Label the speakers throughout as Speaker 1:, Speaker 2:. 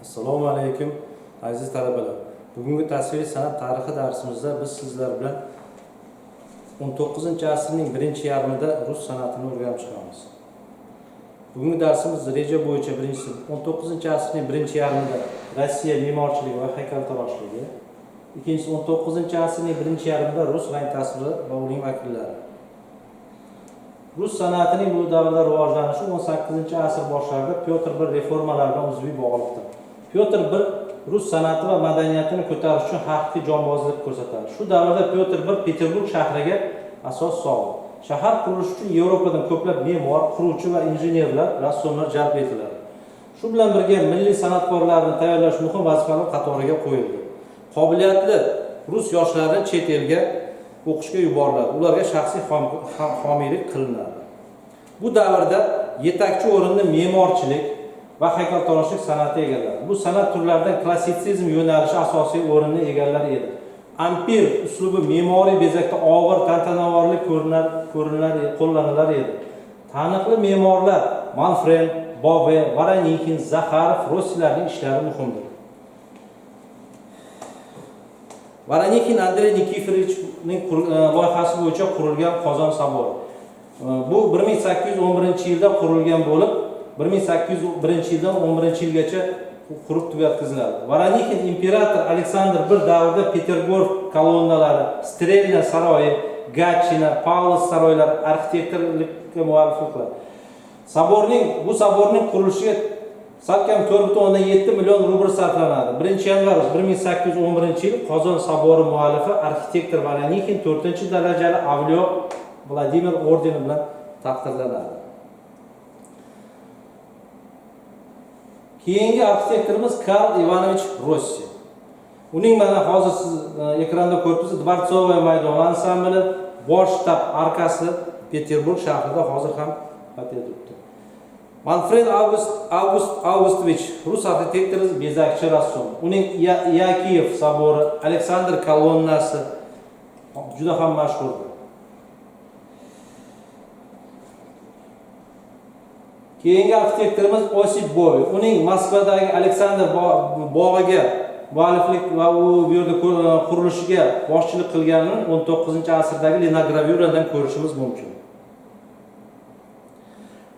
Speaker 1: assalomu alaykum aziz talabalar. Bugungi tasviriy san'at tarixi darsimizda biz sizlar bilan 19 asrning birinchi yarmida rus san'atini o'rganib chiqamiz. Bugungi darsimiz reja bo'yicha birinchisi 19 asrning birinchi yarmida rossiya me'morchiligi va haykaltaroshligi ikkinchisi 19 asrning birinchi yarmida rus rang tasviri va uning vakillari. Rus san'atining bu davrda rivojlanishi 18 asr boshlarida pyotr bir reformalar bilan uzviy bog'liqdir. Pyotr bir rus san'ati va madaniyatini ko'tarish uchun haqiqiy jonbozlik ko'rsatadi. Shu davrda pyotr bir peterburg shahriga asos soldi. Shahar qurilishi uchun yevropadan ko'plab me'mor quruvchi va injenerlar rassomlar jalb etiladi. Shu bilan birga milliy san'atkorlarni tayyorlash muhim vazifalar qatoriga qo'yildi. Qobiliyatli rus yoshlari chet elga o'qishga yuboriladi. Ularga shaxsiy homiylik qilinadi. Bu davrda yetakchi o'rinni me'morchilik va haykaltaroshlik san'ati egalladi bu san'at turlaridan klassitsizm yo'nalishi asosiy o'rinni egallar edi. Ampir uslubi me'moriy bezakda og'ir tantanavorlik ko'rinar ko'rinar qo'llanilar edi. Taniqli me'morlar manfred bove varanikin zaxarov rossiyalarning ishlari muhimdir. Varanikin andrey nikiforovichning e, loyihasi bo'yicha qurilgan qozon sabori. E, bu 1811 yilda qurilgan bo'lib 1801 yildan 11 yilgacha qurib tugatkaziladi varanikin imperator aleksandr I davrida peterburg kolonnalari strelna saroyi gatchina pavlos saroylari arxitektorlikka mualliflik qiladi. Saborning bu saborning qurilishiga salkam to'rt butun o'ndan yetti million rubl sarflanadi birinchi yanvar bir ming sakkiz yuz o'n birinchi yil qozon sabori muallifi arxitektor varanikin to'rtinchi darajali avliyo vladimir ordeni bilan taqdirlanadi keyingi arxitektorimiz karl ivanovich rossi uning mana hozir siz e, ekranda ko'ryapsiz dvorцовая maydon ansambli bosh shtab arkasi peterburg shahrida hozir ham qayd turibdi manfred August, August Augustovich rus arxitektori bezakchi rassom. Uning yakiyev sabori aleksandr kolonnasi juda ham mashhurdir keyingi arxitektorimiz osip bovi uning moskvadagi aleksandr bog'iga mualliflik va u bu yerda qurilishiga boshchilik qilganini 19 asrdagi linogravyuradan ko'rishimiz mumkin.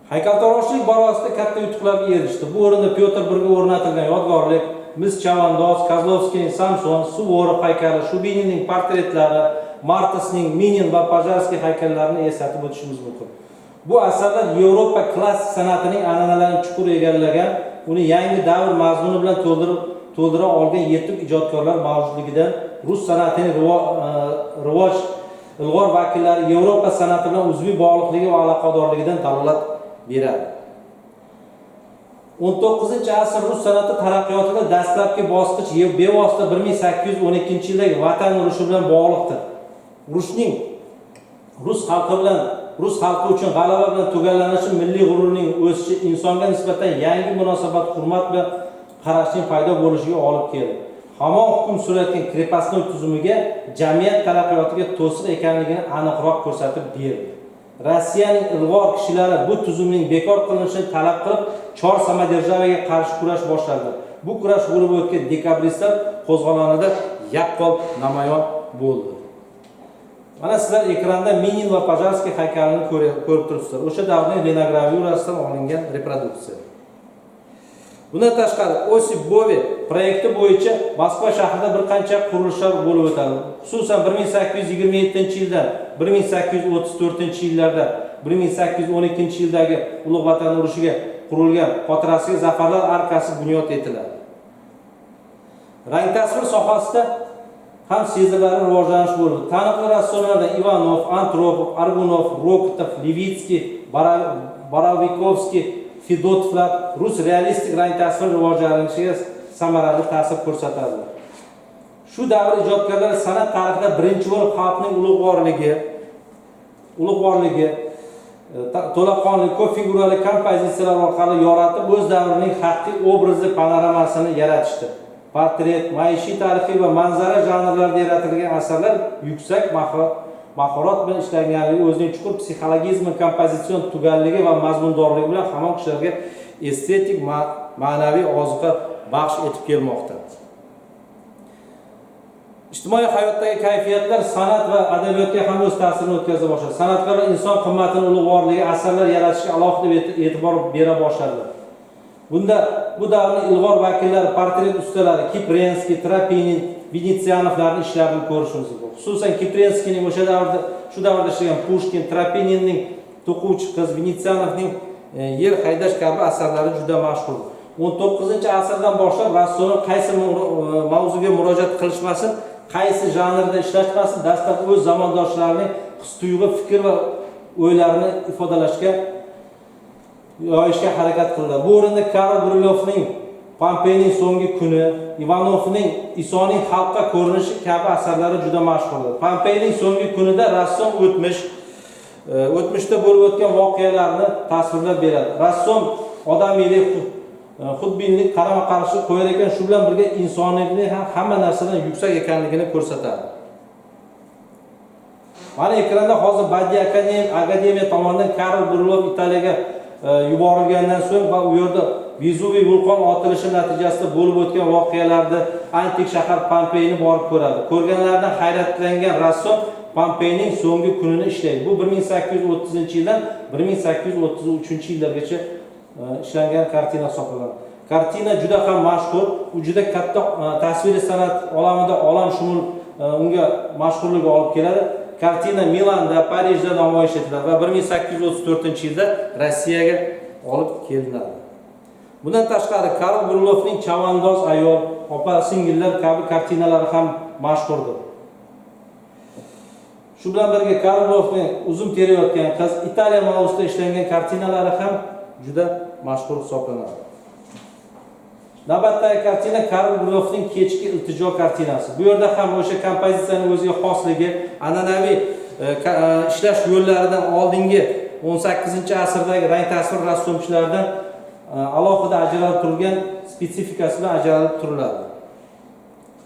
Speaker 1: Haykaltaroshlik borasida katta yutuqlarga erishdi. Bu o'rinda pyotr birga o'rnatilgan yodgorlik mis chavandoz kozlovskiy samson suvorov haykali shubinining portretlari martasning minin va pajarskiy haykallarini eslatib o'tishimiz mumkin. Bu asarlar yevropa klassik san'atining an'analarini chuqur egallagan uni yangi davr mazmuni bilan to'ldirib to'ldira olgan yetuk ijodkorlar mavjudligidan rus san'atining e, rivoj ilg'or vakillari yevropa san'ati bilan uzviy bog'liqligi va aloqadorligidan dalolat beradi. 19 asr rus san'ati taraqqiyotida dastlabki bosqich ye- bevosita 1812 yildagi vatan urushi bilan bog'liqdir. Urushning rus xalqi bilan rus xalqi uchun g'alaba bilan tugallanishi milliy g'ururning o'sishi insonga nisbatan yangi munosabat hurmat bilan qarashning paydo bo'lishiga olib keldi. Hamon hukm surayotgan krepostnoy tuzumiga jamiyat taraqqiyotiga to'siq ekanligini aniqroq ko'rsatib berdi. Rossiyaning ilg'or kishilari bu tuzumning bekor qilinishini talab qilib chor samadержавияga qarshi kurash boshladi bu kurash bo'lib o'tgan dekabristlar qo'zg'olonida yaqqol namoyon bo'ldi. Mana sizlar ekranda minin va pajarskiy haykalini ko'rib turibsizlar. O'sha davrning linogravyurasidan olingan reproduksiya bundan tashqari osip bovi proyekti bo'yicha moskva shahrida bir qancha qurilishlar bo'lib o'tadi. Xususan bir ming sakkiz yuz yigirma yettinchi yildan bir ming sakkiz yuz o'ttiz to'rtinchi yillarda bir ming sakkiz yuz o'n ikkinchi yildagi ulug' vatan urushiga qurilgan xotirasiga zafarlar arkasi bunyod etiladi. Rang tasvir sohasida ham sezilarli rivojlanish bo'ldi. Taniqli rassomlardan ivanov antropov argunov rokotov levitskiy Bara- baravikovskiy fedotovlar rus realistik rang tasvir rivojlanishiga samarali ta'sir ko'rsatadi. Shu davr ijodkorlari san'at tarixida birinchi bo'lib xalqning ulug'vorligi ulug'vorligi e, to'laqonli ko'p figurali kompozitsiyalar orqali yoritib o'z davrining haqiqiy obrazi panoramasini yaratishdi. Portret maishiy tarixiy va manzara janrlarida yaratilgan asarlar yuksak mahorat bilan ishlanganligi o'zining chuqur psixologizmi kompozitsion tugalligi va mazmundorligi bilan hamon kishilarga estetik ma- ma'naviy ozuqa baxsh etib kelmoqda. Ijtimoiy hayotdagi kayfiyatlar san'at va adabiyotga ham o'z ta'sirini o'tkaza boshladi. San'atkorlar inson qimmatini ulug'vorligi asarlar yaratishga alohida e'tibor bera boshladi. Bunda bu davrning ilg'or vakillari portret ustalari kiprenskiy trapinin venetsianovlarni ishlarini ko'rishimiz mumkin. Xususan kiprenskiyning o'sha davrda shu davrda ishlagan pushkin trapininning to'quvchi qiz venetsianovning e, yer haydash kabi asarlari juda mashhur o'n to'qqizinchi asrdan boshlab rassomlar qaysi e, mavzuga murojaat qilishmasin qaysi janrda ishlashmasin dastlab o'z zamondoshlarining his tuyg'u fikr va o'ylarini ifodalashga yoyishga harakat qildi. Bu o'rinda karl brilovning pompeyning so'nggi kuni ivanovning isoning xalqqa ko'rinishi kabi asarlari juda mashhurdir pompeyning so'nggi kunida rassom o'tmish e, o'tmishda bo'lib o'tgan voqealarni tasvirlab beradi. Rassom odamiylik xudbinlik qarama qarshi qo'yar ekan shu bilan birga insoniyatning ham hamma narsadan yuksak ekanligini ko'rsatadi. Mana ekranda hozir badiiy akademiya akademiya tomonidan karl brulov italiyaga e, yuborilgandan so'ng va u yerda vezuviy vulqon otilishi natijasida bo'lib o'tgan voqealarni antik shahar pompeyni borib ko'radi. Ko'rganlaridan hayratlangan rassom pompeyning so'nggi kunini ishlaydi. Bu 1830 yildan 1833 yillargacha ishlangan kartina hisoblanadi. Kartina juda ham mashhur u juda katta e, tasviriy san'at olamida olamshumul e, unga mashhurlik olib keladi. Kartina milanda parijda namoyish etiladi va 1834 yilda rossiyaga olib kelinadi. Bundan tashqari karl brulovning chavandoz ayol opa singillar kabi kartinalari ham mashhurdir. Shu bilan birga karl brulovning uzum terayotgan qiz italiya mavzusida ishlangan kartinalari ham juda mashhur hisoblanadi. Navbatdagi kartina karl brulovning kechki iltijo kartinasi. Bu yerda ham o'sha kompozitsiyaning o'ziga xosligi an'anaviy e, e, ishlash yo'llaridan oldingi 18 asrdagi rang tasvir rassomchilaridan e, alohida ajralib turgan spetsifikasi bilan ajralib turiladi.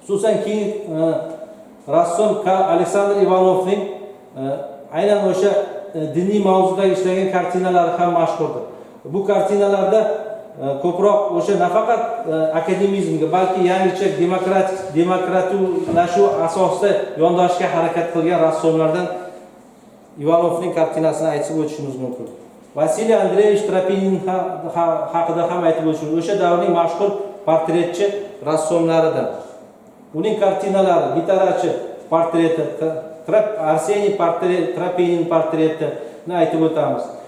Speaker 1: Xususan keyin rassom aleksandr ivanovning aynan o'sha diniy mavzudagi ishlagan kartinalari ham mashhurdir bu kartinalarda e, ko'proq o'sha nafaqat e, akademizmga balki yangicha demokratik demokratlashuv asosida yondashishga harakat qilgan rassomlardan ivanovning kartinasini aytib o'tishimiz mumkin. Vasiliy andreyevich tropinin haqida ham aytib o'tishimiz o'sha davrning mashhur portretchi rassomlaridan. Uning kartinalari gitarachi portreti arseniy portret tropinin portretini aytib o'tamiz.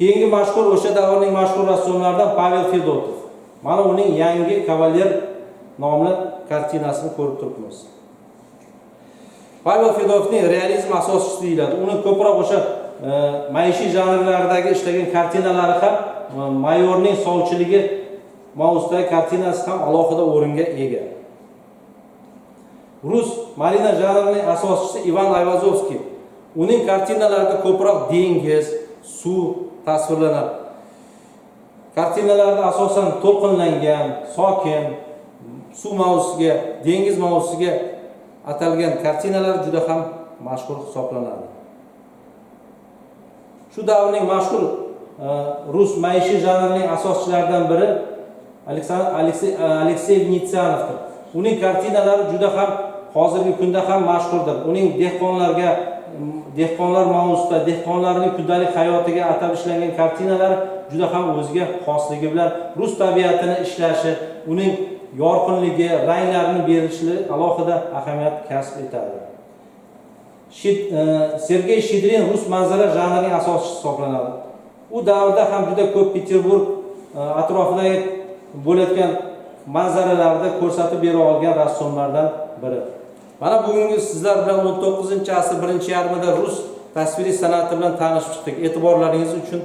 Speaker 1: Keyingi mashhur o'sha davrning mashhur rassomlaridan pavel fedotov. Mana uning yangi kavaler nomli kartinasini ko'rib turibmiz. Pavel fedotovning realizm asoschisi deyiladi. Uni ko'proq o'sha e, maishiy janrlardagi ishlagan kartinalari ham e, mayorning sovchiligi mavzusidagi kartinasi ham alohida o'ringa ega. Rus marina janrining asoschisi ivan ayvazovskiy uning kartinalarida ko'proq dengiz suv tasvirlanadi. Kartinalarda asosan to'lqinlangan sokin suv mavzusiga dengiz mavzusiga atalgan kartinalar juda ham mashhur hisoblanadi. Shu davrning mashhur e, rus maishiy janrining asoschilaridan biri Aleksandr- e, aleksey aleksey uning kartinalari juda ham hozirgi kunda ham mashhurdir. Uning dehqonlarga dehqonlar mavzusida dehqonlarning kundalik hayotiga atab ishlangan kartinalar juda ham o'ziga xosligi bilan rus tabiatini ishlashi uning yorqinligi ranglarini berilishi alohida ahamiyat kasb etadi. Şid, e, sergey shidrin rus manzara janrining asoschisi hisoblanadi. U davrda ham juda ko'p peterburg e, atrofidagi bo'layotgan manzaralarni ko'rsatib bera olgan rassomlardan biri. Mana bugungi sizlar bilan 19 asr birinchi yarmida rus tasviriy san'ati bilan tanishib chiqdik e'tiborlaringiz uchun